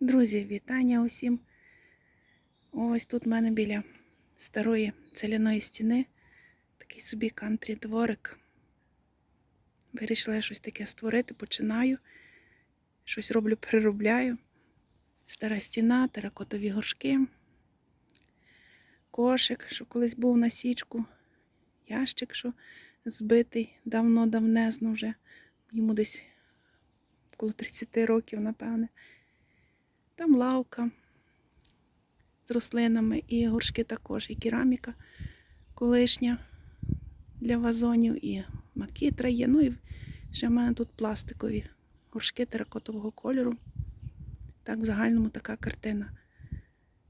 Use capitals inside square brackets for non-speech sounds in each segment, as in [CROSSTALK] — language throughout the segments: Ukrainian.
Друзі, вітання усім. Ось тут в мене біля старої целяної стіни такий собі кантрі дворик. Вирішила я щось таке створити, починаю. Щось роблю, переробляю. Стара стіна, теракотові горшки, кошик, що колись був на січку, ящик, що збитий давно-давнезно вже. Йому десь коло 30 років, напевне. Там лавка з рослинами і горшки також, і кераміка колишня для вазонів, і макітра є. Ну і ще в мене тут пластикові горшки теракотового кольору. Так, в загальному така картина.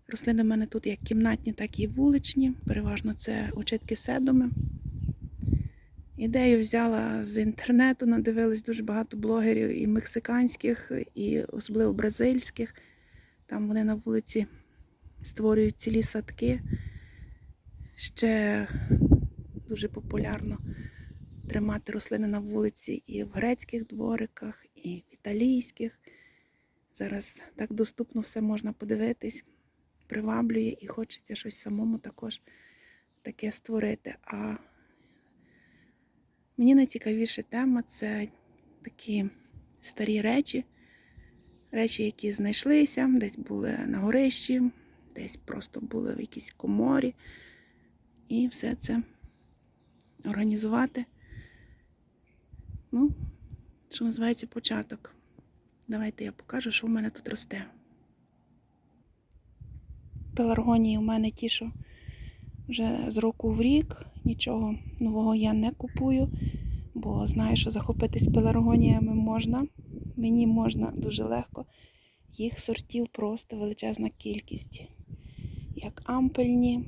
Рослини в мене тут як кімнатні, так і вуличні. Переважно це очитки седоми. Ідею взяла з інтернету, надивилась дуже багато блогерів і мексиканських, і особливо бразильських. Там вони на вулиці створюють цілі садки. Ще дуже популярно тримати рослини на вулиці і в грецьких двориках, і в італійських. Зараз так доступно все можна подивитись, приваблює і хочеться щось самому також таке створити. А мені найцікавіша тема це такі старі речі, речі, які знайшлися, десь були на горищі, десь просто були в якійсь коморі. І все це організувати. Ну, що називається початок. Давайте я покажу, що в мене тут росте. Пеларгонії у мене ті, що вже з року в рік нічого нового я не купую, бо знаю, що захопитись пеларгоніями можна. Мені можна дуже легко. Їх сортів просто величезна кількість. Як ампельні,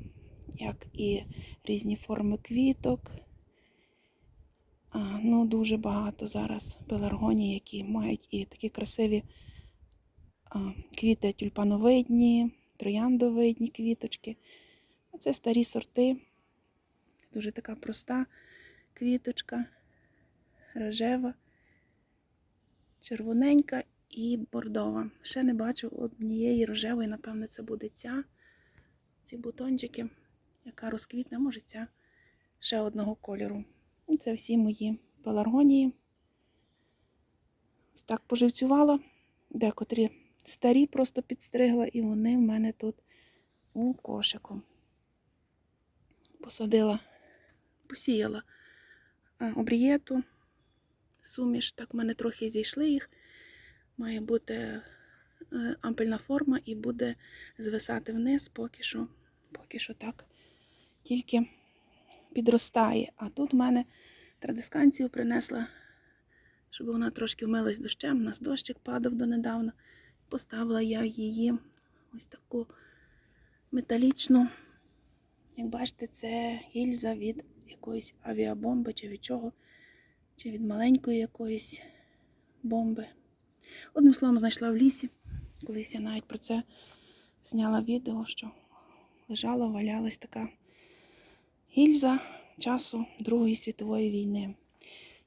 як і різні форми квіток. А, ну, дуже багато зараз пеларгоній, які мають і такі красиві а, квіти тюльпановидні, трояндовидні квіточки. Це старі сорти. Дуже така проста квіточка, рожева, червоненька і бордова. Ще не бачу однієї рожевої, напевне, це буде ця. Ці бутончики, яка розквітне, може ця ще одного кольору. І це всі мої пеларгонії. Ось так поживцювала. Декотрі старі просто підстригла, і вони в мене тут у кошику. Посадила, посіяла а, обрієту, суміш. Так в мене трохи зійшли їх. Має бути е, ампельна форма і буде звисати вниз, поки що, поки що так. Тільки підростає. А тут в мене традисканцію принесла, щоб вона трошки вмилась дощем. У нас дощик падав донедавна. Поставила я її ось таку металічну. Як бачите, це гільза від якоїсь авіабомби чи від чого, чи від маленької якоїсь бомби. Одним словом, знайшла в лісі. Колись я навіть про це зняла відео, що лежала, валялась така гільза часу Другої світової війни.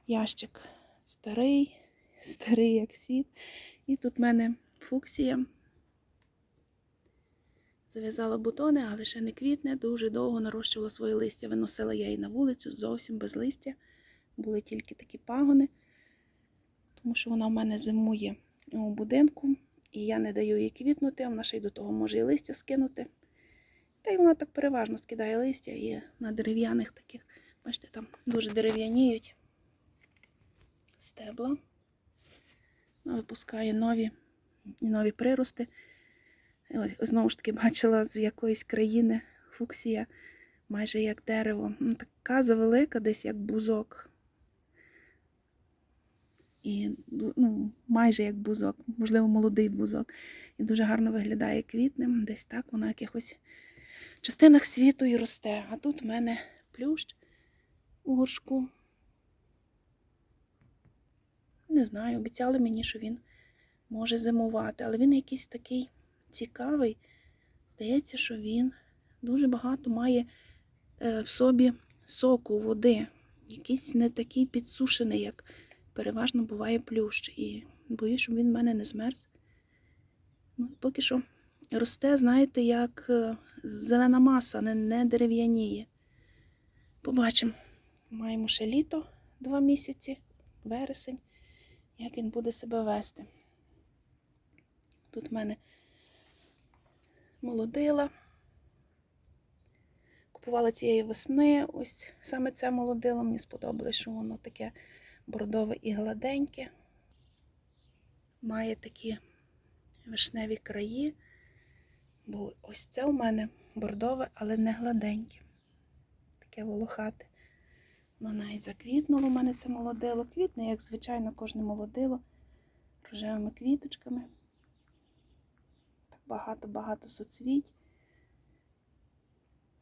Ящик старий, [LAUGHS] старий як світ. І тут в мене фуксія. Зав'язала бутони, але ще не квітне, дуже довго нарощувала своє листя. Виносила я її на вулицю зовсім без листя. Були тільки такі пагони, тому що вона в мене зимує у будинку, і я не даю їй квітнути, а вона ще й до того може і листя скинути. Та й вона так переважно скидає листя і на дерев'яних таких, бачите, там дуже дерев'яніють стебла. Вона випускає нові, нові прирости. Ось знову ж таки бачила з якоїсь країни фуксія, майже як дерево. Ну, така завелика, десь як бузок. І ну, майже як бузок, можливо, молодий бузок. І дуже гарно виглядає квітнем. Десь так вона в якихось частинах світу і росте. А тут в мене плющ у горшку. Не знаю, обіцяли мені, що він може зимувати, але він якийсь такий цікавий. Здається, що він дуже багато має е, в собі соку, води. Якийсь не такий підсушений, як переважно буває плющ. І боюсь, щоб він в мене не змерз. Ну, поки що росте, знаєте, як е, зелена маса, не, не дерев'яніє. Побачимо. Маємо ще літо два місяці, вересень, як він буде себе вести. Тут в мене молодила. Купувала цієї весни. Ось саме це молодило. Мені сподобалось, що воно таке бордове і гладеньке. Має такі вишневі краї. Бо ось це у мене бордове, але не гладеньке. Таке волохате. Воно навіть заквітнуло у мене це молодило. Квітне, як звичайно, кожне молодило рожевими квіточками. Так багато-багато соцвіть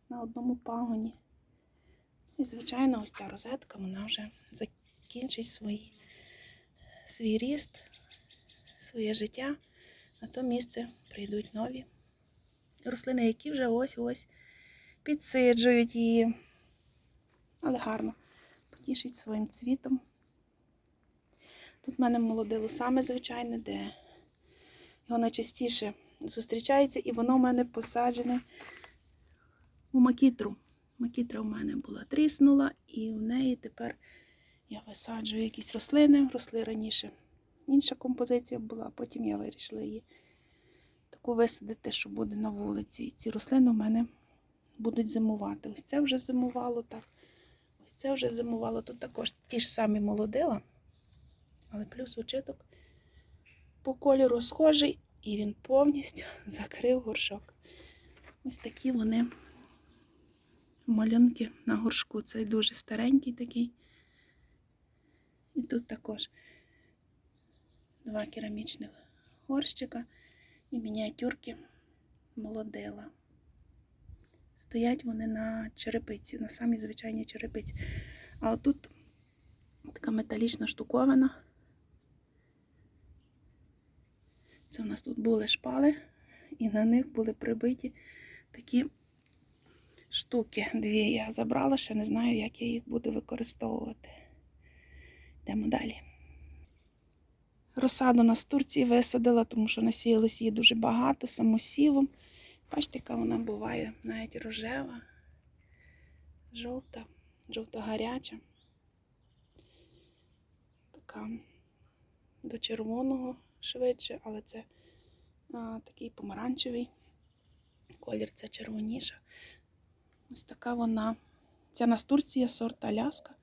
на одному пагоні. І, звичайно, ось ця розетка, вона вже закінчить свій, свій ріст, своє життя. На то місце прийдуть нові рослини, які вже ось-ось підсиджують її. Але гарно потішить своїм цвітом. Тут в мене молодило саме звичайне, де його найчастіше зустрічається, і воно в мене посаджене у макітру. Макітра в мене була тріснула, і в неї тепер я висаджую якісь рослини. Росли раніше. Інша композиція була, а потім я вирішила її таку висадити, що буде на вулиці. І ці рослини в мене будуть зимувати. Ось це вже зимувало так. Ось це вже зимувало. Тут також ті ж самі молодила, але плюс очиток по кольору схожий, і він повністю [LAUGHS] закрив горшок. Ось такі вони малюнки на горшку. Цей дуже старенький такий. І тут також два керамічних горщика і мініатюрки молодила. Стоять вони на черепиці, на самій звичайній черепиці. А отут така металічна штуковина. Це у нас тут були шпали, і на них були прибиті такі штуки. Дві я забрала, ще не знаю, як я їх буду використовувати. Йдемо далі. Розсаду нас в Турції висадила, тому що насіялось її дуже багато, самосівом. Бачите, яка вона буває навіть рожева, жовта, жовто-гаряча. Така до червоного швидше, але це а, такий помаранчевий колір, це червоніша. Ось така вона. Ця настурція сорт Аляска.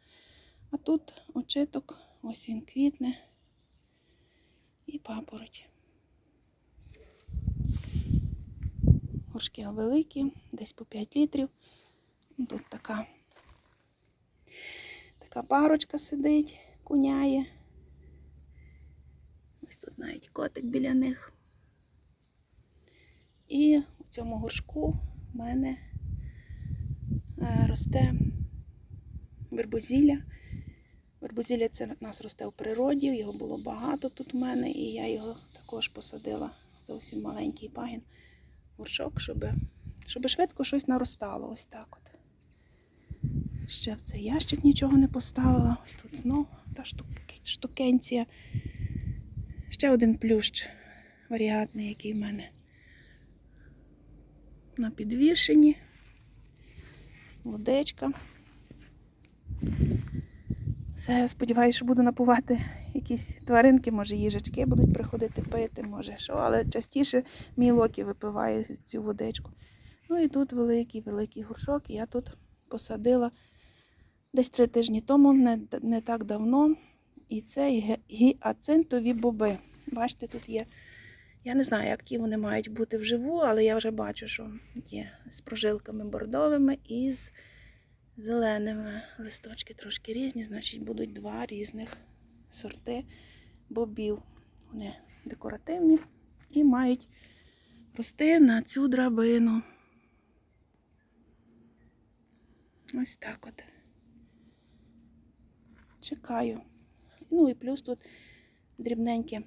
А тут очиток, ось він квітне і папороть. Горшки великі, десь по 5 літрів. Ну, Тут така, така парочка сидить, куняє. Ось тут навіть котик біля них. І в цьому горшку в мене е, росте вербозілля. Вербозілля це в нас росте в природі, його було багато тут в мене, і я його також посадила зовсім маленький пагін горшок, щоб, щоб швидко щось наростало. Ось так от. Ще в цей ящик нічого не поставила. Ось тут знову та штукенція. Ще один плющ варіатний, який в мене на підвішенні. Водичка. Все, сподіваюся, що буду напувати якісь тваринки, може їжачки будуть приходити пити, може що, але частіше мій локі випиває цю водичку. Ну і тут великий, великий горшок. Я тут посадила десь три тижні тому, не, не так давно. І це гіацинтові боби. Бачите, тут є. Я не знаю, які вони мають бути вживу, але я вже бачу, що є з прожилками бордовими і з зеленими. Листочки трошки різні, значить будуть два різних сорти бобів. Вони декоративні і мають рости на цю драбину. Ось так от. Чекаю. Ну і плюс тут дрібненьке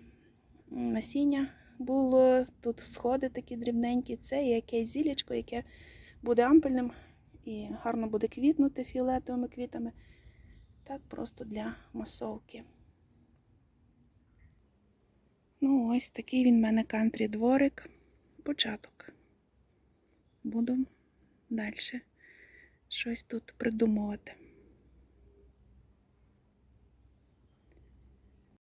насіння було. Тут сходи такі дрібненькі. Це якесь зілячко, яке буде ампельним і гарно буде квітнути фіолетовими квітами. Так просто для масовки. Ну, ось такий він в мене кантрі дворик. Початок. Буду далі щось тут придумувати.